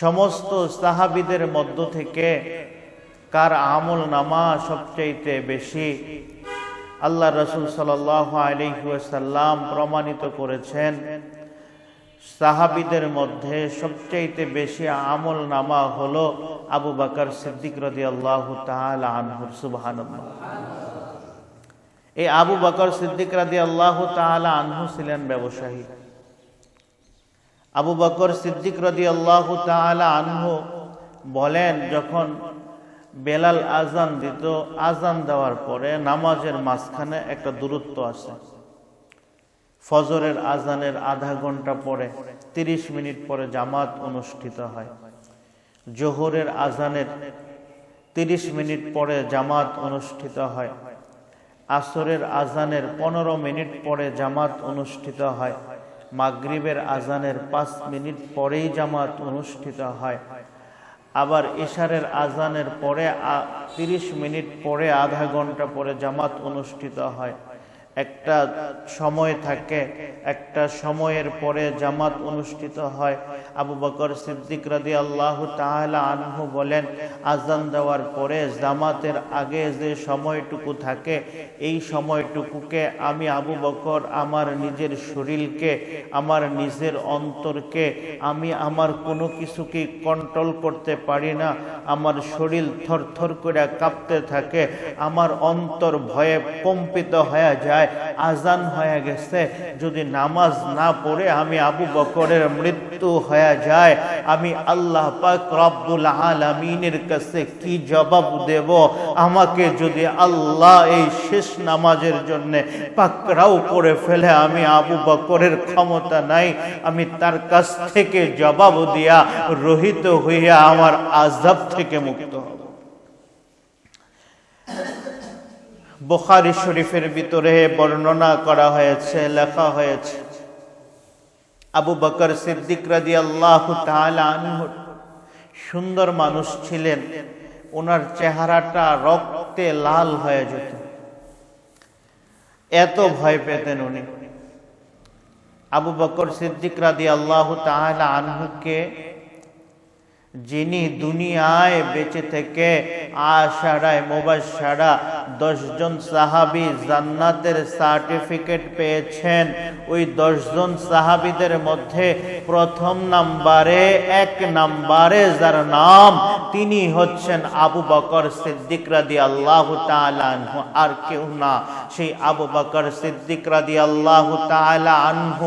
সমস্ত সাহাবিদের মধ্য থেকে কার আমল নামা সবচাইতে বেশি আল্লাহ রসুল সাল আলহিসাল্লাম প্রমাণিত করেছেন, সাহাবিদের মধ্যে সবচাইতে বেশি আমল নামা হলো আবু বাকর সিদ্দিক রদি আল্লাহ আনহুর এই আবু বাকর সিদ্দিক রাদি আল্লাহ তাআলা আনহু ছিলেন ব্যবসায়ী। আবু বকর সিদ্দিক রাদি আল্লাহ আনহু বলেন, যখন বেলাল আজান দিত আজান দেওয়ার পরে নামাজের মাঝখানে একটা দূরত্ব আছে। ফজরের আজানের আধা ঘণ্টা পরে, তিরিশ মিনিট পরে জামাত অনুষ্ঠিত হয়। জোহরের আজানের তিরিশ মিনিট পরে জামাত অনুষ্ঠিত হয়। আসরের আজানের পনেরো মিনিট পরে জামাত অনুষ্ঠিত হয়। মাগরিবের আজানের পাঁচ মিনিট পরেই জামাত অনুষ্ঠিত হয়। আবার ইশারের আজানের পরে তিরিশ মিনিট পরে আধা ঘণ্টা পরে জামাত অনুষ্ঠিত হয়। একটা সময় থাকে, একটা সময়ের পরে জামাত অনুষ্ঠিত হয়। আবু বকর সিদ্দিক রাদি আল্লাহ তাহলা আনহু বলেন, আজান দেওয়ার পরে জামাতের আগে যে সময়টুকু থাকে, এই সময়টুকুকে আমি আবু বকর আমার নিজের শরীরকে, আমার নিজের অন্তরকে, আমি আমার কোনো কিছুকে কন্ট্রোল করতে পারি না। আমার শরীর থরথর করে কাঁপতে থাকে, আমার অন্তর ভয়ে কম্পিত হয়ে যায়। আজান হয়ে গেছে। যদি নামাজ না পড়ে আমি আবু বকরের মৃত্যু হয়ে যায়, আমি আল্লাহ পাক রব্বুল আলামিনের কাছে কি জবাব দেব? আমাকে যদি আল্লাহ এই শেষ নামাজের জন্য পাকরাও করে ফেলে, আমি আবু বকরের ক্ষমতা নাই, আমি তার কাছ থেকে জবাব দিয়া রহিত হইয়া আমার আজাব থেকে মুক্ত হব। বোখারি শরীফের ভিতরে বর্ণনা করা হয়েছে, লেখা হয়েছে। আবু বকর সিদ্দিক রাজি আল্লাহ সুন্দর মানুষ ছিলেন। ওনার চেহারাটা রক্তে লাল হয়ে যেত। এত ভয় পেতেন উনি। আবু বকর সিদ্দিক রাদি আল্লাহ তাহলে আনহুকে যিনি দুনিয়ায় বেঁচে থেকে আশারায় মোবাসারা দশজন সাহাবি জান্নাতের সার্টিফিকেট পেয়েছেন, ওই দশজন সাহাবিদের মধ্যে প্রথম নাম্বারে, এক নাম্বারে যার নাম তিনি হচ্ছেন আবু বকর সিদ্দিক রাদি আল্লাহ আনহু। আর কেউ না, সেই আবু বকর সিদ্দিক রাদি আল্লাহ আনহু।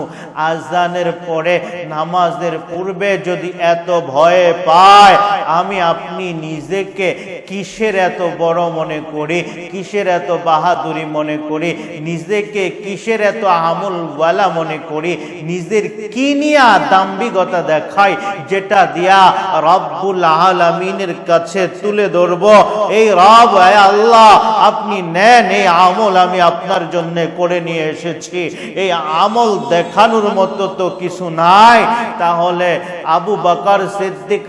আজানের পরে নামাজের পূর্বে যদি এত ভয়ে পায়, আমি আপনি নিজেকে কিসের এত বড় মনে করি, কিসের এত বাহাদুরি মনে করি, নিজেকে কিসের এত আমলওয়ালা মনে করি, নিজের কি নিয়া দাম্বিকতা দেখাই, যেটা দিয়া রব্বুল আলমিনের কাছে তুলে ধরব, এই রব আল্লাহ, আপনি নেন এই আমল আমি আপনার জন্য করে নিয়ে এসেছি, এই আমল দেখানোর মতো তো কিছু নাই, তাহলে আবু বকর সিদ্দিক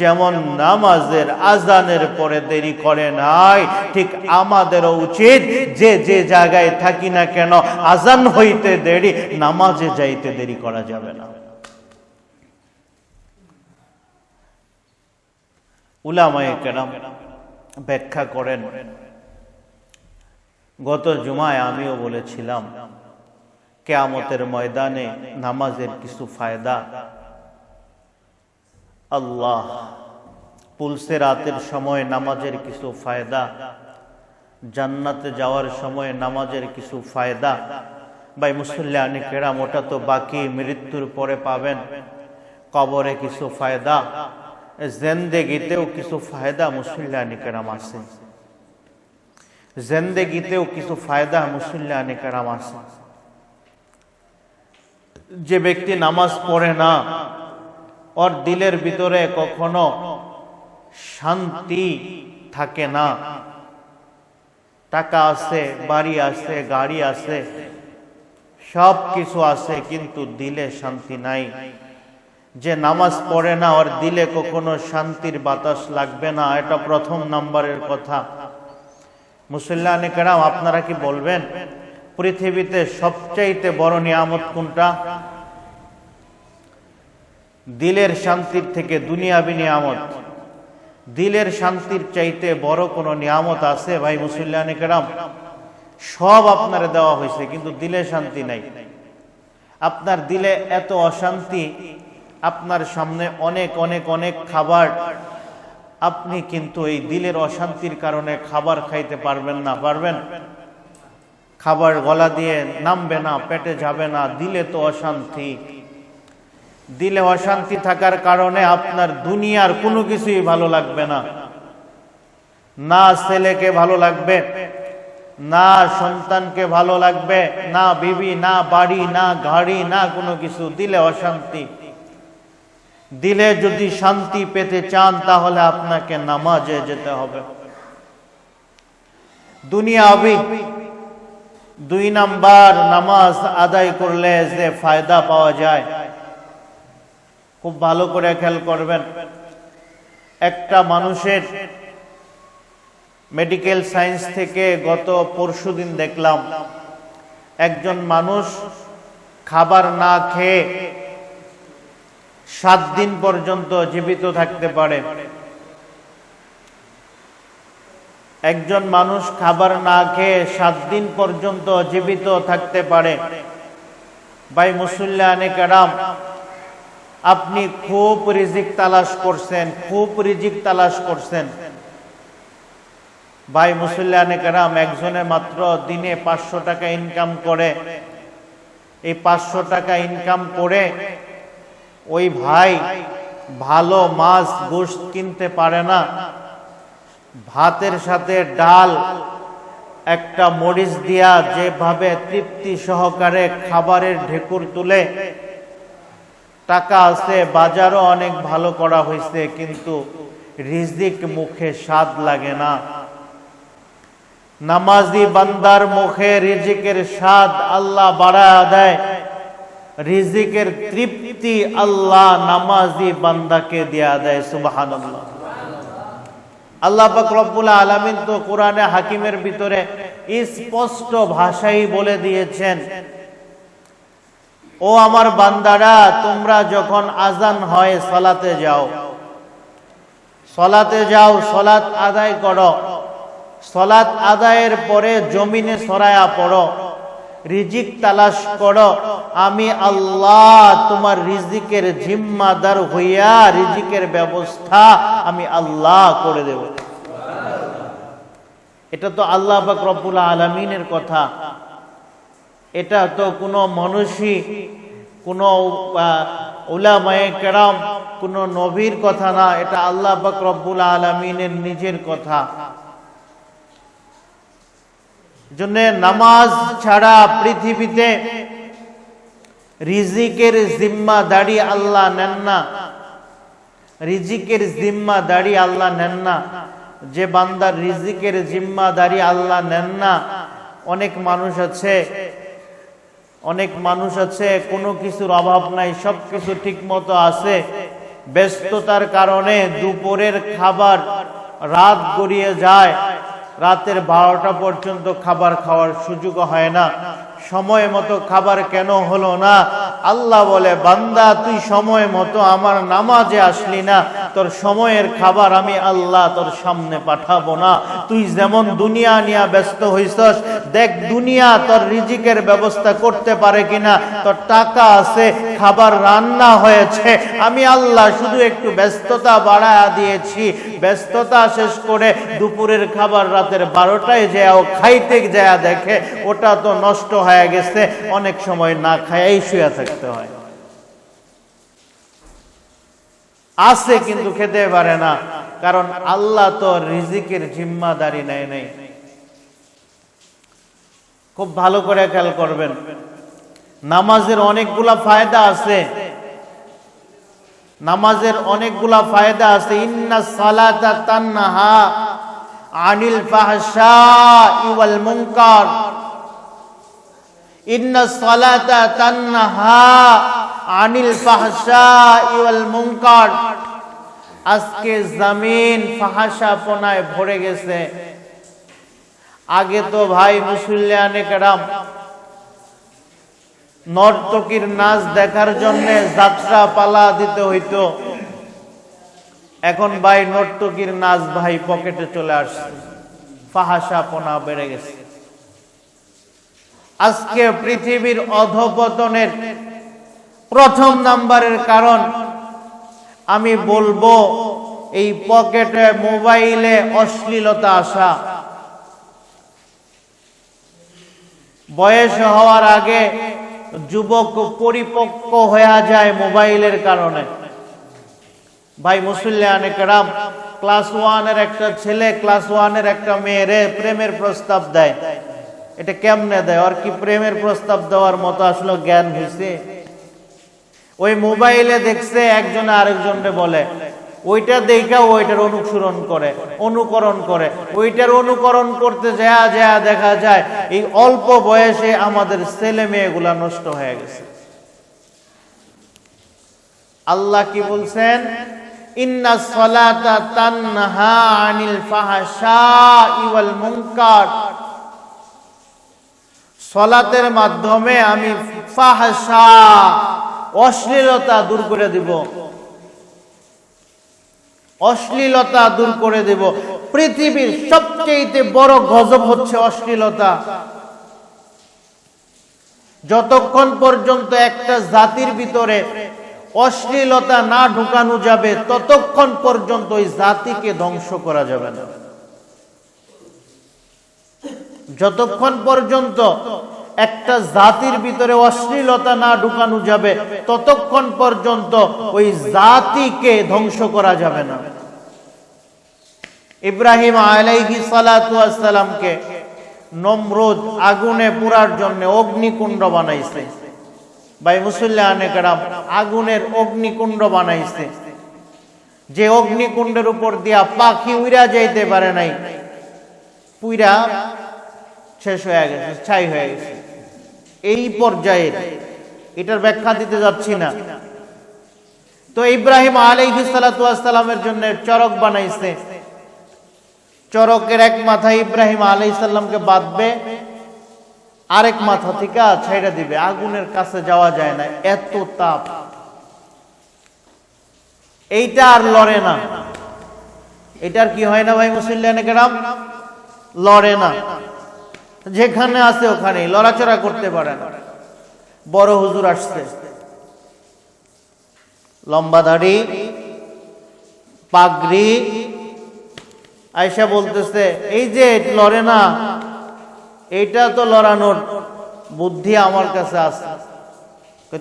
যেমন নামাজের আজানের পরে দেরি করে নাই, ঠিক আমাদেরও উচিত যে যে জায়গায় থাকি না কেন আজান হইতে দেরি, নামাজে যাইতে দেরি করা যাবে না। কেরাম ব্যাখ্যা করেন, গত জুমায় আমিও বলেছিলাম, কেয়ামতের ময়দানে নামাজের কিছু ফায়দা আল্লাহ, পুলসে রাতের সময় নামাজের কিছু ফায়দা, জান্নাতে যাওয়ার সময় নামাজের কিছু ফায়দা। ভাই মুসল্লানি কেরাম, ওটা তো বাকি, মৃত্যুর পরে পাবেন। কবরে কিছু ফায়দা, জেন্দেগিতেও কিছু ফায়দা মুসল্লানি কেরাম আছে। জেন্দেগিতেও কিছু ফায়দা মুসল্লানি কেরাম আছে। যে ব্যক্তি নামাজ পড়ে না ওর দিলের ভিতরে কখনো শান্তি থাকে না। টাকা আছে, বাড়ি আছে, গাড়ি আছে সব কিছু আছে, কিন্তু দিলে শান্তি নাই। যে নামাজ পড়ে না, ওর দিলে কখনো শান্তির বাতাস লাগবে না। এটা প্রথম নাম্বারের কথা। মুসল্লানি কেরাম, আপনারা কি বলবেন? পৃথিবীতে সবচাইতে বড় নিয়ামত কোনটা? দিলের শান্তির থেকে দুনিয়াবি নিয়ামত। দিলের শান্তির চাইতে বড় কোনো নিয়ামত আছে ভাই মুসল্লানি কেরাম? সব আপনার দেওয়া হয়েছে, কিন্তু দিলে শান্তি নাই। আপনার দিলে এত অশান্তি, আপনার সামনে অনেক অনেক অনেক খাবার। আপনি কিন্তু এই দিলের অশান্তির কারণে খাবার খাইতে পারবেন না, পারবেন? খাবার গলা দিয়ে নামবে না, পেটে যাবে না, দিলে তো অশান্তি। দিলে অশান্তি থাকার কারণে আপনার দুনিয়ার কোনো কিছুই ভালো লাগবে না। না ছেলেকে ভালো লাগবে, না সন্তানকে ভালো লাগবে, না বিবি, না বাড়ি, না গাড়ি, না কোনো কিছু, দিলে অশান্তি। দিলে যদি শান্তি পেতে চান, তাহলে আপনাকে নামাজে যেতে হবে। দুনিয়া আবি, দুই নাম্বার নামাজ আদায় করলে যে ফায়দা পাওয়া যায়। খুব ভালো করে খেয়াল করবেন। একটা মানুষের মেডিকেল সায়েন্স থেকে গত পরশু দিন দেখলাম, একজন মানুষ খাবার না খেয়ে সাত দিন পর্যন্ত জীবিত থাকতে পারে। একজন মানুষ খাবার না খেয়ে সাত দিন পর্যন্ত জীবিত থাকতে পারে। ভাই মুসল্লানে কারাম আপনি খুব রিজিক তালাশ করছেন, খুব রিজিক তালাশ করছেন। ভাই মুসল্লানে কারাম একজনে মাত্র দিনে পাঁচশো টাকা ইনকাম করে। এই পাঁচশো টাকা ইনকাম করে ওই ভাই ভালো মাছ গোস্ত কিনতে পারে না। ভাতের সাথে ডাল, একটা মরিচ দিয়া যেভাবে তৃপ্তি সহকারে খাবারের ঢেকুর তুলে টাকা আছে, বাজারও অনেক ভালো করা হয়েছে, কিন্তু রিজিক মুখে স্বাদ লাগে না। নামাজি বান্দার মুখে রিজিকের স্বাদ আল্লাহ বাড়ায় দেয়। রিজিকের তৃপ্তি আল্লাহ নামাজি বান্দাকে দেয়া দেয়, সুবহানাল্লাহ। আল্লাহ রব্বুল আলামিন তো কোরআনে হাকিমের ভিতরে স্পষ্ট ভাষাই বলে দিয়েছেন ও আমার বান্দারা, তোমরা যখন আজান হয় সলাতে যাও। সলাতে যাও সলাত আদায় করো। সলাত আদায়ের পরে জমিনে সরায়া পড়ো। রিজিক তালাশ করো। আমি আল্লাহ তোমার রিজিকের জিম্মাদার হইয়া রিজিকের ব্যবস্থা আমি আল্লাহ করে দেব। এটা তো আল্লাহ পাক রব্বুল আলমিনের কথা। এটা তো কোনো মানুষই কোনো উলামায়ে কেরাম, কোনো নবীর কথা না, এটা আল্লাহ পাক রব্বুল আলমিনের নিজের কথা। জন্য নামাজ ছাড়া পৃথিবীতে রিজিকের জিম্মাদারি আল্লাহ নেন না। রিজিকের জিম্মাদারি আল্লাহ নেন না। যে বান্দার রিজিকের জিম্মাদারি আল্লাহ নেন না। অনেক মানুষ আছে অনেক মানুষ আছে, কোনো কিছুর অভাব নাই সব কিছু ঠিক মতো আছে। ব্যস্ততার কারণে দুপুরের খাবার রাত গড়িয়ে যায়। রাতের বারোটা পর্যন্ত খাবার খাওয়ার সুযোগ হয় না। সময় মতো খাবার কেন হলো না? আল্লাহ বলে, বান্দা, তুই সময় মতো আমার নামাজে আসলি না। তোর সময়ের খাবার আমি আল্লাহ তোর সামনে পাঠাবো না। তুই যেমন দুনিয়া নিয়ে ব্যস্ত হইছস, দেখ দুনিয়া তোর রিজিকের ব্যবস্থা করতে পারে কিনা। তোর টাকা আছে খাবার রান্না হয়েছে। আমি আল্লাহ শুধু একটু ব্যস্ততা বাড়ায়া দিয়েছি। ব্যস্ততা শেষ করে দুপুরের খাবার রাতের বারোটায় যাও খাইতে যায় দেখে, ওটা তো নষ্ট হয়ে গেছে। অনেক সময় না খায়াই শুয়ে থাকতে হয়। আছে কিন্তু খেতে পারে না। কারণ আল্লাহ তো রিজিকের জিম্মাদারি নেয় নেই। খুব ভালো করে খেয়াল করবেন। নামাজের অনেকগুলা ফায়দা আছে। নামাজের অনেকগুলা ফায়দা আছে। ইন্না সালাতা তান্নাহা আনিল ফাহশা ইওয়াল মুনকার। ইন্না সালাতা তান্নাহা আনিল ফাহশা ইওয়াল মুনকার। আজকে জমিন ফাহাসা পোনায় ভরে গেছে। আগে তো ভাই মুসল্লিয়ানে কেরাম নর্তকীর নাচ দেখার জন্য যাত্রা পালা দিতে হইতো। এখন ভাই নর্তকীর নাচ ভাই পকেটে চলে আসছে। ফাহাসাপনা বেড়ে গেছে। আজকে পৃথিবীর অধপতনের প্রথম নাম্বারের কারণ আমি বলব, এই পকেটে মোবাইলে অশ্লীলতা আসা। বয়স হওয়ার আগে যুবক পরিপক্ক হয়ে যায় মোবাইলের কারণে। ভাই মুসল্লিয়ান ক্লাস ওয়ানের একটা ছেলে, ক্লাস ওয়ানের একটা মেয়েরে প্রেমের প্রস্তাব দেয়। এটা কেমনে দেয়? আর কি প্রেমের প্রস্তাব দেওয়ার মতো আসলে জ্ঞান হয়েছে ওই মোবাইলে দেখছে একজনে আরেকজনকে বলে ওইটা দেখা ওইটার অনুসরণ করে, অনুকরণ করে। ওইটার অনুকরণ করতে যা যা দেখা যায়, এই অল্প বয়সে আমাদের ছেলে মেয়েগুলা নষ্ট হয়ে গেছে। আল্লাহ কি বলছেন? ইন্না সলাতা তানহা আনিল ফাহশাই ওয়াল মুনকার। সলাতের মাধ্যমে আমি ফাহশা, অশ্লীলতা দূর করে দিব। অশ্লীলতা দূর করে দেব। পৃথিবীর সবচেয়ে বড় গজব হচ্ছে অশ্লীলতা। যতক্ষণ পর্যন্ত একটা জাতির ভিতরে অশ্লীলতা না ঢুকানো যাবে, ততক্ষণ পর্যন্ত ওই জাতিকে ধ্বংস করা যাবে না। যতক্ষণ পর্যন্ত একটা জাতির ভিতরে অশ্লীলতা না ঢুকানো যাবে, ততক্ষণ পর্যন্ত ওই জাতিকে ধ্বংস করা যাবে না। ইব্রাহিম আলাইহি সালাতামকে নমরুদ আগুনে পুরার জন্য অগ্নিকুণ্ড বানাইছে। ভাই মুসল্লানে কেরাম, আগুনের অগ্নিকুণ্ড বানাইছে। যে অগ্নিকুণ্ডের উপর দিয়া পাখি উইরা যাইতে পারে নাই, পুইরা শেষ হয়ে গেছে, ছাই হয়ে গেছে। এই পর্যায়ে এটার ব্যাখ্যা দিতে যাচ্ছি না। তো ইব্রাহিম আলাইহি সালামের জন্য চরক বানাইছে। চরকের এক মাথা ইব্রাহিম আলাইহিস সালামকে বাঁধবে, আরেক মাথা থেকে ছাইড়া দিবে। আগুনের কাছে যাওয়া যায় না, এত তাপ। এইটা আর লড়ে না। এটার কি হয় না ভাই মুসল্লান কেরাম লড়ে না। যেখানে আছে ওখানে লড়াচড়া করতে পারে না। বড় হুজুর আসছে। লম্বা দাড়ি, পাগড়ি আয়সা বলতেছে, এই যে লড়ে না, এইটা তো লড়ানোর বুদ্ধি আমার কাছে আছে।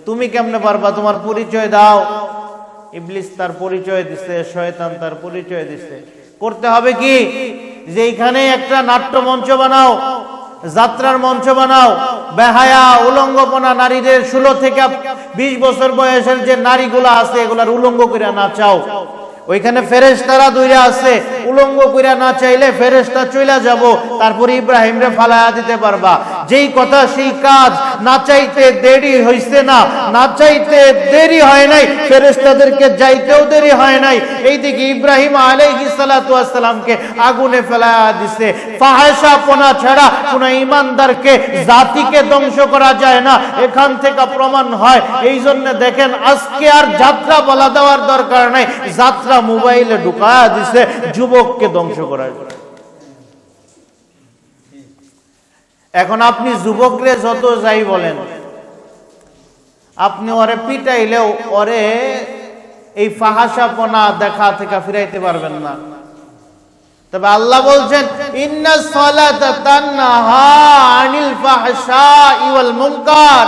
তুমি কেমনে পারবা? তোমার পরিচয় দাও। ইবলিস তার পরিচয় দিছে, শয়তান তার পরিচয় দিছে। করতে হবে কি? যে এইখানে একটা নাট্য মঞ্চ বানাও যাত্রার মঞ্চ বানাও। বেহায়া, উলঙ্গপনা নারীদের ষোলো থেকে বিশ বছর বয়সের যে নারীগুলো আছে, এগুলার উলঙ্গ করে নাচাও। ওইখানে ফেরেশতারা দইরা আছে। উলঙ্গ কইরা না চাইলে ফেরেশতা চইলা যাব। তারপর ইব্রাহিম রে ফালায়া দিতে পারবা। যেই কথা সেই কাজ না চাইতে দেরি হইছে না। না চাইতে দেরি হয় নাই। ফেরেশতাদেরকে যাইতেও দেরি হয় নাই। এইদিকে ইব্রাহিম আলাইহিস সালাতু ওয়াসসালামকে আগুনে ফেলায়া দিছে। ফাহাশাপনা ছাড়া কোন ইমানদারকে জাতিকে ধ্বংস করা যায় না। এখান থেকে প্রমাণ হয়। এই জন্য দেখেন আজকে আর যাত্রা বলা দেওয়ার দরকার নাই। যাত্রা মোবাইলে ঢুকায়া দিছে, যুবককে ধ্বংস করার। এখন আপনি যুবকরে যত যাই বলেন, আপনি ওরে পিটাইলেও ওরে এই ফাহাসাপনা দেখা থেকে ফিরাইতে পারবেন না। তবে আল্লাহ বলছেন, ইন্না সালাতা তানহা আনিল ফাহশাই ওয়াল মুনকার।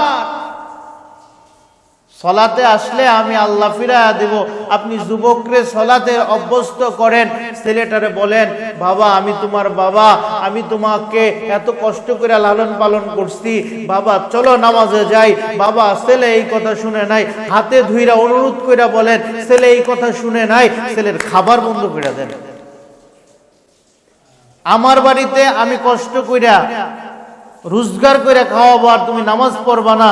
সলাতে আসলে আমি আল্লাহ ফিরাইয়া দেব। আপনি যুবকরে সলাতে অভ্যস্ত করেন। ছেলেটারে বলেন, বাবা, আমি তোমার বাবা, আমি তোমাকে এত কষ্ট করে লালন পালন করছি। বাবা, চলো নামাজে যাই। বাবা, ছেলে এই কথা শুনে নাই। হাতে ধুইরা অনুরোধ করে বলেন, ছেলে এই কথা শুনে নাই। ছেলের খাবার বন্ধ করে দেন। আমার বাড়িতে আমি কষ্ট কইরা, রোজগার করে খাওয়াবো আর তুমি নামাজ পড়বা না।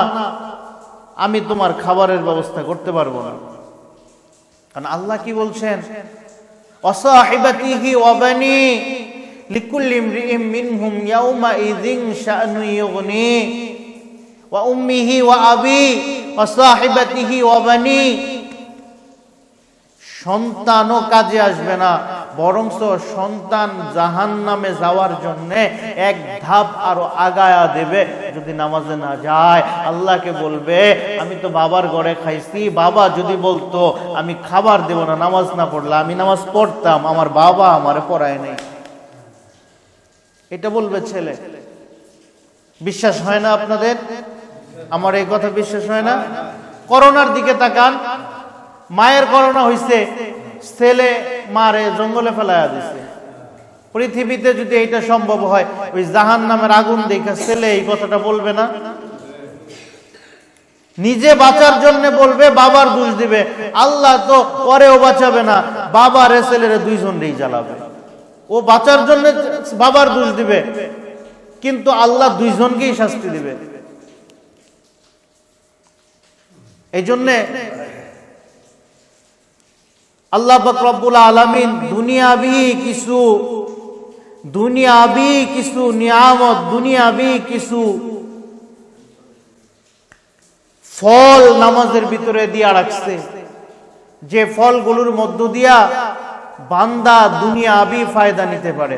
আমি তোমার খাবারের ব্যবস্থা করতে পারব না। কারণ আল্লাহ কি বলছেন? অসাহিবাতিহি ওয়া ওয়া আবি সন্তানও কাজে আসবে না। বরংস সন্তান জাহান নামে যাওয়ার জন্য এক ধাপ আরও আগায়া দেবে। যদি নামাজে না যায়, আল্লাহকে বলবে, আমি তো বাবার ঘরে খাইছি, বাবা যদি বলতো, আমি খাবার দেব না, নামাজ না পড়লে আমি নামাজ পড়তাম, আমার বাবা আমারে পড়ায় নেই। এটা বলবে ছেলে। বিশ্বাস হয় না আপনাদের? আমার এই কথা বিশ্বাস হয় না? করোনার দিকে তাকান। মায়ের করোনা হইছে। ছেলে মারে, জঙ্গলে ফেলাইয়া দিছে। পৃথিবীতে যদি এটা সম্ভব হয়, ওই জাহান নামের আগুন দেখে ছেলে এই কথাটা বলবে না? নিজে বাঁচার জন্য বলবে, বাবার দোষ দিবে। আল্লাহ তো পরেও বাঁচাবে না বাবার ছেলেরে দুইজনরেই জ্বালাবে। ও বাঁচার জন্য বাবার দোষ দিবে, কিন্তু আল্লাহ দুইজনকেই শাস্তি দিবে। এই জন্যে আল্লাহ রব্বুল আলমিন দুনিয়াবি কিছু দুনিয়াবি কিছু নিয়ামত, দুনিয়াবি কিছু ফল নামাজের ভিতরে দিয়া রাখছে। যে ফলগুলোর মধ্য দিয়া বান্দা দুনিয়াবি ফায়দা নিতে পারে।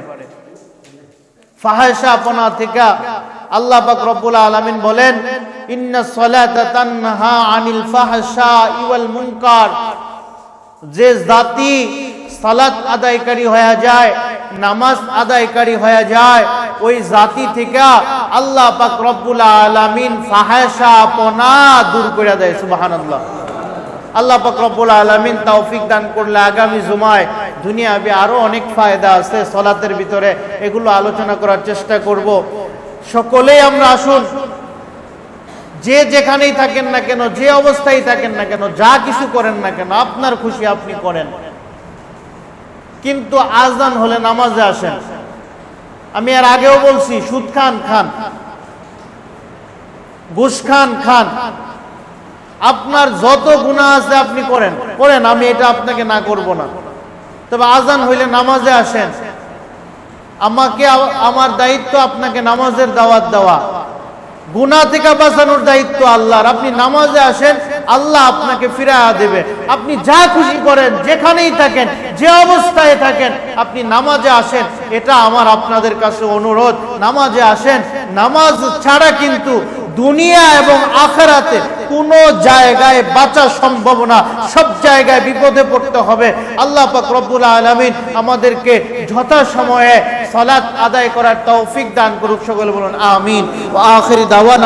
ফাহাশাপনা থেকে আল্লাহ পাক রব্বুল আলামিন বলেন, ইন্না সলাতা তানহা আনিল ফাহশা ওয়াল মুনকার। যে জাতি সালাত আদায়কারী হয়ে যায়, নামাজ আদায়কারী হয়ে যায়, ওই জাতি থেকে আল্লাহ পাক রব্বুল আলামিন ফাহাশাপনা দূর করে দেয়, সুবহানাল্লাহ। আল্লাহ পাক রব্বুল আলামিন তৌফিক দান করলে আগামী জুমায় দুনিয়াবি আরও অনেক ফায়দা আছে, সলাতের ভিতরে এগুলো আলোচনা করার চেষ্টা করব। সকলেই আমরা আসুন। যে যেখানেই থাকেন না কেন, যে অবস্থায় থাকেন না কেন, যা কিছু করেন না কেন, আপনার খুশি আপনি করেন। কিন্তু আজান হলে নামাজে আসেন। আমি এর আগেও বলছি, সুদ খান খান। ঘুষ খান খান। আপনার যত গুণা আছে আপনি করেন। করেন, আমি এটা আপনাকে না করব না। তবে আজান হইলে নামাজে আসেন। আমাকে, আমার দায়িত্ব আপনাকে নামাজের দাওয়াত দেওয়া। গুনা থেকে বাঁচানোর দায়িত্ব আল্লাহর। আপনি নামাজে আসেন, আল্লাহ আপনাকে ফিরাইয়া দেবে। আপনি যা খুশি করেন, যেখানেই থাকেন, যে অবস্থায় থাকেন, আপনি নামাজে আসেন। এটা আমার আপনাদের কাছে অনুরোধ। নামাজে আসেন, নামাজ ছাড়া কিন্তু দুনিয়া এবং আখেরাতে কোনো জায়গায় বাঁচা সম্ভব না সব জায়গায় বিপদে পড়তে হবে। আল্লাহ পাক রব্বুল আলমিন আমাদেরকে যথাসময়ে সলাৎ আদায় করার তৌফিক দান করুক, সকলে বলুন, আমিন। ও দাওয়ান